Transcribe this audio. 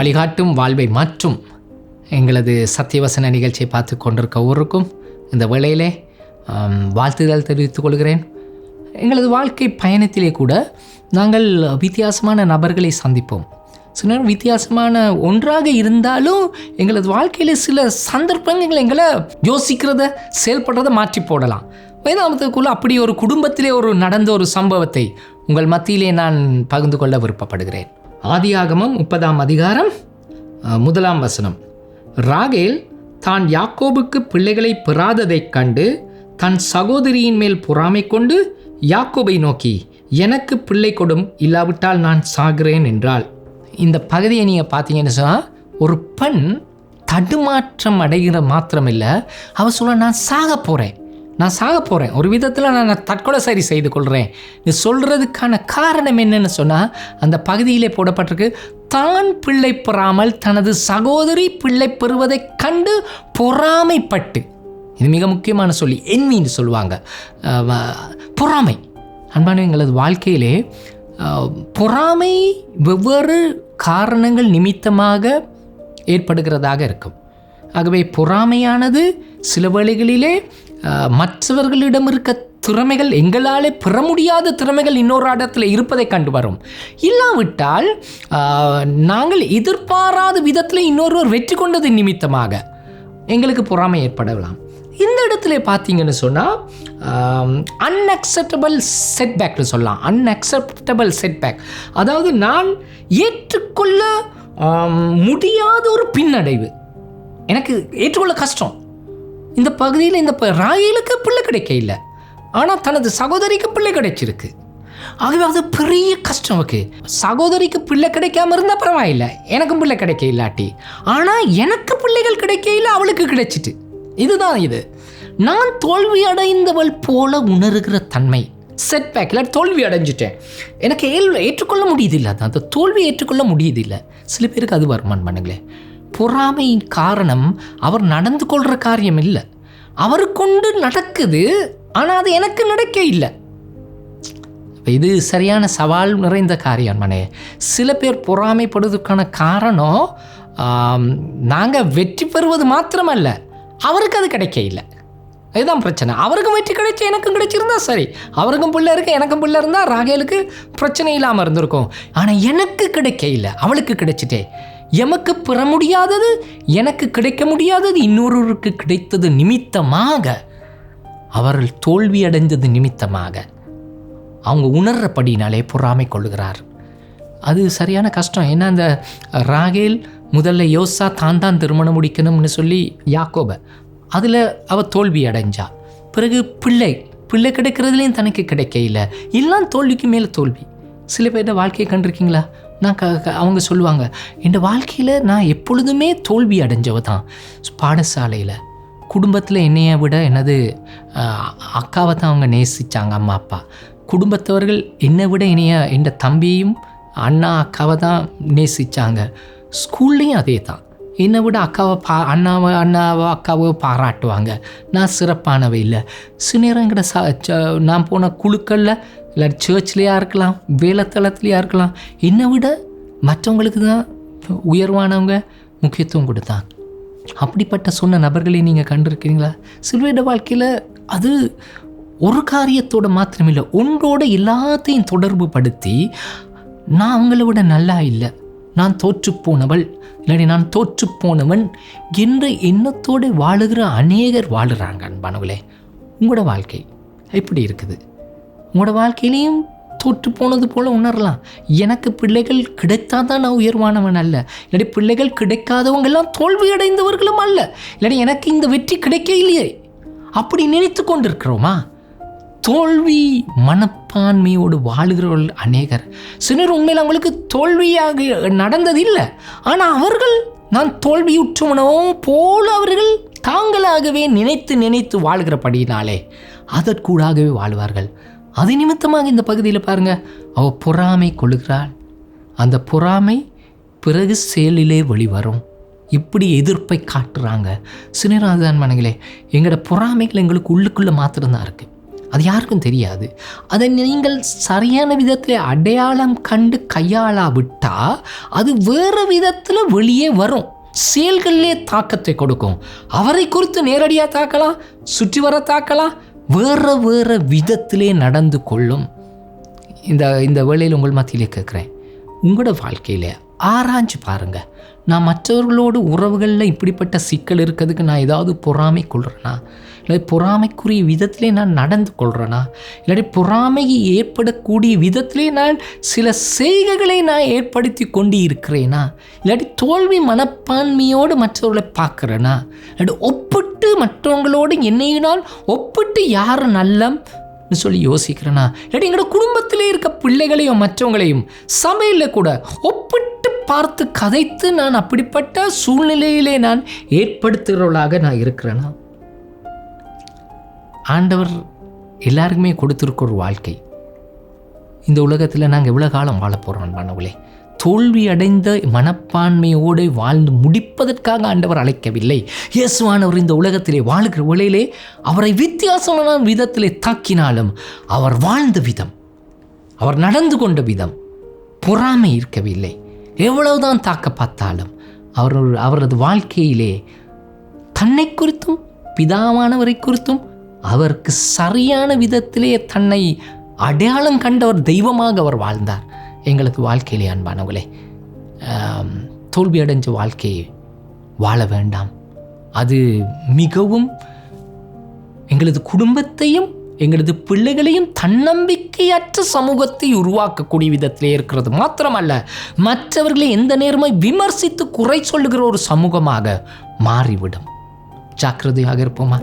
வழிகாட்டும் வாழ்வை மாற்றும் எங்களது சத்தியவசன நிகழ்ச்சியை பார்த்து கொண்டிருக்க ஒவ்வொருக்கும் இந்த வேளையிலே வாழ்த்துதல் தெரிவித்துக் கொள்கிறேன். எங்களது வாழ்க்கை பயணத்திலே கூட நாங்கள் வித்தியாசமான நபர்களை சந்திப்போம். சில நேரம் வித்தியாசமான ஒன்றாக இருந்தாலும் எங்களது வாழ்க்கையில் சில சந்தர்ப்பங்கள் எங்களை யோசிக்கிறத செயல்படுறத மாற்றி போடலாம். வேதாமத்துக்குள்ள அப்படி ஒரு குடும்பத்திலே ஒரு நடந்த ஒரு சம்பவத்தை உங்கள் மத்தியிலே நான் பகிர்ந்து கொள்ள விருப்பப்படுகிறேன். ஆதியாகமம் முப்பதாம் அதிகாரம் முதலாம் வசனம். ராகேல் தான் யாக்கோபுக்கு பிள்ளைகளை பெறாததைக் கண்டு தன் சகோதரியின் மேல் பொறாமை கொண்டு யாக்கோபை நோக்கி எனக்கு பிள்ளை கொடும் இல்லாவிட்டால் நான் சாகிறேன் என்றாள். இந்த பகுதியை நீங்கள் பார்த்தீங்கன்னு சொன்னால் ஒரு பெண் தடுமாற்றம் அடைகிற மாத்திரமில்லை. அவ சொல்ல நான் சாக போகிறேன் நான் சாக போகிறேன் ஒரு விதத்தில் நான் நான் தற்கொலை சரி செய்து கொள்கிறேன் இது சொல்கிறதுக்கான காரணம் என்னன்னு சொன்னால் அந்த பகுதியிலே போடப்பட்டிருக்கு தான் பிள்ளை பெறாமல் தனது சகோதரி பிள்ளை பெறுவதைக் கண்டு பொறாமைப்பட்டு. இது மிக முக்கியமான சொல்லி என்னின்னு சொல்லுவாங்க. பொறாமை. அன்பான எங்களது வாழ்க்கையிலே பொறாமை வெவ்வேறு காரணங்கள் நிமித்தமாக ஏற்படுகிறதாக இருக்கும். ஆகவே பொறாமையானது சில வேளைகளிலே மற்றவர்களிடம் இருக்க திறமைகள் எங்களாலே பெற முடியாத திறமைகள் இன்னொரு இடத்துல இருப்பதை கண்டு வரும். இல்லாவிட்டால் நாங்கள் எதிர்பாராத விதத்தில் இன்னொருவர் வெற்றி கொண்டது நிமித்தமாக எங்களுக்கு பொறாமை ஏற்படலாம். இந்த இடத்துல பார்த்தீங்கன்னு சொன்னால் அன்அக்செப்டபிள் செட்பேக்னு சொல்லலாம். அன்அக்செப்டபிள் செட்பேக் அதாவது நான் ஏற்றுக்கொள்ள முடியாத ஒரு பின்னடைவு. எனக்கு ஏற்றுக்கொள்ள கஷ்டம். இந்த பகுதியில் இந்த ராயிலுக்கு ராயலுக்கு பிள்ளை கிடைக்க இல்லை. ஆனால் தனது சகோதரிக்கு பிள்ளை கிடைச்சிருக்கு. ஆகவே அது பெரிய கஷ்டம் இருக்கு. சகோதரிக்கு பிள்ளை கிடைக்காம இருந்தால் பரவாயில்ல. எனக்கும் பிள்ளை கிடைக்க இல்லாட்டி. ஆனால் எனக்கு பிள்ளைகள் கிடைக்க இல்லை அவளுக்கு கிடைச்சிட்டு. இதுதான் இது. நான் தோல்வி அடைந்தவள் போல உணர்கிற தன்மை. செட்பேக்கில் தோல்வி அடைஞ்சிட்டேன். எனக்கு ஏற்றுக்கொள்ள முடியுதில்லை அது அந்த தோல்வி ஏற்றுக்கொள்ள முடியுதில்லை சில பேருக்கு அது வருமானம் பண்ணுங்களேன். பொறாமையின் காரணம் அவர் நடந்து கொள்கிற காரியம் இல்லை. அவர் கொண்டு நடக்குது ஆனால் அது எனக்கு நடக்க இல்லை. இது சரியான சவால் நிறைந்த காரியம் மனே சில பேர் பொறாமைப்படுவதற்கான காரணம் நாங்கள் வெற்றி பெறுவது மாத்திரமல்ல அவருக்கு அது கிடைக்க இல்லை. இதுதான் பிரச்சனை. அவருக்கும் வெற்றி கிடைச்சி எனக்கும் கிடைச்சிருந்தா சரி. அவருக்கும் பிள்ளை இருக்கு எனக்கும் பிள்ளை இருந்தால் ராகேலுக்கு பிரச்சனை இல்லாமல் இருந்திருக்கும். ஆனால் எனக்கு கிடைக்க இல்லை அவளுக்கு கிடைச்சிட்டே. எமக்கு பெற முடியாதது எனக்கு கிடைக்க முடியாதது இன்னொருவருக்கு கிடைத்தது நிமித்தமாக அவர்கள் தோல்வி அடைந்தது நிமித்தமாக அவங்க உணர்றபடினாலே பொறாமை கொள்ளுகிறார். அது சரியான கஷ்டம். ஏன்னா அந்த ராகேல் முதல்ல யோசா தான் தான் திருமணம் முடிக்கணும்னு சொல்லி யாக்கோப அதில் அவள் தோல்வி அடைஞ்சா. பிறகு பிள்ளை பிள்ளை கிடைக்கிறதுலேயும் தனக்கு கிடைக்க இல்லை எல்லாம் தோல்விக்கு மேலே தோல்வி. சில பேர்கிட்ட வாழ்க்கையை கண்டிருக்கீங்களா? நான் க க- அவங்க சொல்லுவாங்க என் வாழ்க்கையில் நான் எப்பொழுதுமே தோல்வி அடைஞ்சவ தான். பாடசாலையில் குடும்பத்தில் என்னைய விட எனது அக்காவை தான் அவங்க நேசித்தாங்க அம்மா அப்பா. குடும்பத்தவர்கள் என்னை விட என்னைய என் தம்பியும் அண்ணா அக்காவை தான் நேசித்தாங்க ஸ்கூல்லையும் அதே தான். என்னை விட அக்காவை பா அண்ணாவை அண்ணாவோ அக்காவோ பாராட்டுவாங்க. நான் சிறப்பானவை இல்லை. சில சா ச ச- நான் போன குழுக்களில் இல்லை சர்ச்லேயா இருக்கலாம் வேலைத்தளத்துலையா இருக்கலாம் என்னை விட மற்றவங்களுக்கு தான் உயர்வானவங்க முக்கியத்துவம் கொடுத்தாங்க அப்படிப்பட்ட சொன்ன நபர்களை நீங்கள் கண்டிருக்கிறீங்களா? சில்வேட வாழ்க்கையில் அது ஒரு காரியத்தோட மாத்திரமில்லை ஒன்றோட எல்லாத்தையும் தொடர்பு படுத்தி நான் அவங்கள விட நல்லா இல்லை. நான் தோற்றுப்போனவள். இல்லை இல்லாட்டி நான் தோற்றுப்போனவன் என்ற எண்ணத்தோடு வாழுகிற அநேகர் வாழுகிறாங்க அன்பானவளே உங்களோட வாழ்க்கை எப்படி இருக்குது? உங்களோட வாழ்க்கையிலையும் தோற்று போனது போல் உணரலாம். எனக்கு பிள்ளைகள் கிடைத்தாதான் தான் நான் உயர்வானவன் அல்ல. இல்லாட்டி பிள்ளைகள் கிடைக்காதவங்கெல்லாம் தோல்வி அடைந்தவர்களும் அல்ல. இல்லாட்டி எனக்கு இந்த வெற்றி கிடைக்க இல்லையே அப்படி நினைத்து கொண்டிருக்கிறோமா? தோல்வி மனப்பான்மையோடு வாழுகிறவர்கள் அநேகர். சிலர் உண்மையில் அவங்களுக்கு தோல்வியாக நடந்தது இல்லை ஆனால் அவர்கள் நான் தோல்வியுற்றவனோ போல அவர்கள் தாங்களாகவே நினைத்து நினைத்து வாழ்கிறபடியினாலே அதற்கூடாகவே வாழ்வார்கள். அது நிமித்தமாக இந்த பகுதியில் பாருங்கள் அவள் பொறாமை கொள்கிறாள் அந்த பொறாமை பிறகு செயலிலே வெளிவரும். இப்படி எதிர்ப்பை காட்டுறாங்க. சிலர் அதுதான் மனங்களே எங்களோட பொறாமைகள் எங்களுக்கு உள்ளுக்குள்ளே மாத்திரம்தான் இருக்குது அது யாருக்கும் தெரியாது. அதை நீங்கள் சரியான விதத்தில் அடையாளம் கண்டு கையாளாவிட்டால் அது வேறு விதத்தில் வெளியே வரும். செயல்களிலே தாக்கத்தை கொடுக்கும். அவரை குறித்து நேரடியாக தாக்கலாம் சுற்றி வர தாக்கலாம் வேறு வேறு விதத்திலே நடந்து கொள்ளும். இந்த இந்த வேளையில் உங்கள் மத்தியிலே கேட்குறேன். உங்களோட வாழ்க்கையில் ஆராய்ஞ்சு பாருங்கள் நான் மற்றவர்களோடு உறவுகளில் இப்படிப்பட்ட சிக்கல் இருக்கிறதுக்கு நான் ஏதாவது பொறாமை கொள்கிறேனா இல்லை பொறாமைக்குரிய விதத்திலே நான் நடந்து கொள்கிறேனா இல்லாட்டி பொறாமைக்கு ஏற்படக்கூடிய விதத்திலே நான் சில செய்கைகளை நான் ஏற்படுத்தி கொண்டு இருக்கிறேனா இல்லாட்டி தோல்வி மனப்பான்மையோடு மற்றவர்களை பார்க்குறேனா? இல்லாட்டி ஒப்பிட்டு மற்றவங்களோடு என்னையினால் ஒப்பிட்டு யார் நல்லம் சொல்லி யோசிக்கிறேனா? இல்லாட்டி எங்களோட குடும்பத்திலே இருக்க பிள்ளைகளையும் மற்றவங்களையும் சமையலில் கூட ஒப்பிட்டு பார்த்து கதைத்து நான் அப்படிப்பட்ட சூழ்நிலையிலே நான் ஏற்படுத்துகிறவளாக நான் இருக்கிறேனா? ஆண்டவர் எல்லாருக்குமே கொடுத்துருக்க ஒரு வாழ்க்கை. இந்த உலகத்தில் நாங்கள் எவ்வளோ காலம் வாழ போகிறோம் மனவுளே தோல்வி அடைந்த மனப்பான்மையோடு வாழ்ந்து முடிப்பதற்காக ஆண்டவர் அழைக்கவில்லை. இயேசுவானவர் இந்த உலகத்திலே வாழ்கிற உலையிலே அவரை வித்தியாசமான விதத்திலே தாக்கினாலும் அவர் வாழ்ந்த விதம் அவர் நடந்து கொண்ட விதம் பொறாமை இருக்கவில்லை. எவ்வளவுதான் தாக்க பார்த்தாலும் அவர் அவரது வாழ்க்கையிலே தன்னை குறித்தும் பிதாவானவரை குறித்தும் அவருக்கு சரியான விதத்திலே தன்னை அடையாளம் கண்டவர் தெய்வமாக அவர் வாழ்ந்தார். எங்களுக்கு வாழ்க்கையிலே அன்பானவர்களே தோல்வி அடைஞ்ச வாழ்க்கையை வாழ வேண்டாம். அது மிகவும் எங்களது குடும்பத்தையும் எங்களது பிள்ளைகளையும் தன்னம்பிக்கையற்ற சமூகத்தை உருவாக்கக்கூடிய விதத்திலே இருக்கிறது. மாத்திரமல்ல மற்றவர்களை எந்த நேரமும் விமர்சித்து குறை சொல்லுகிற ஒரு சமூகமாக மாறிவிடும். ஜாக்கிரதையாக இருப்போமா?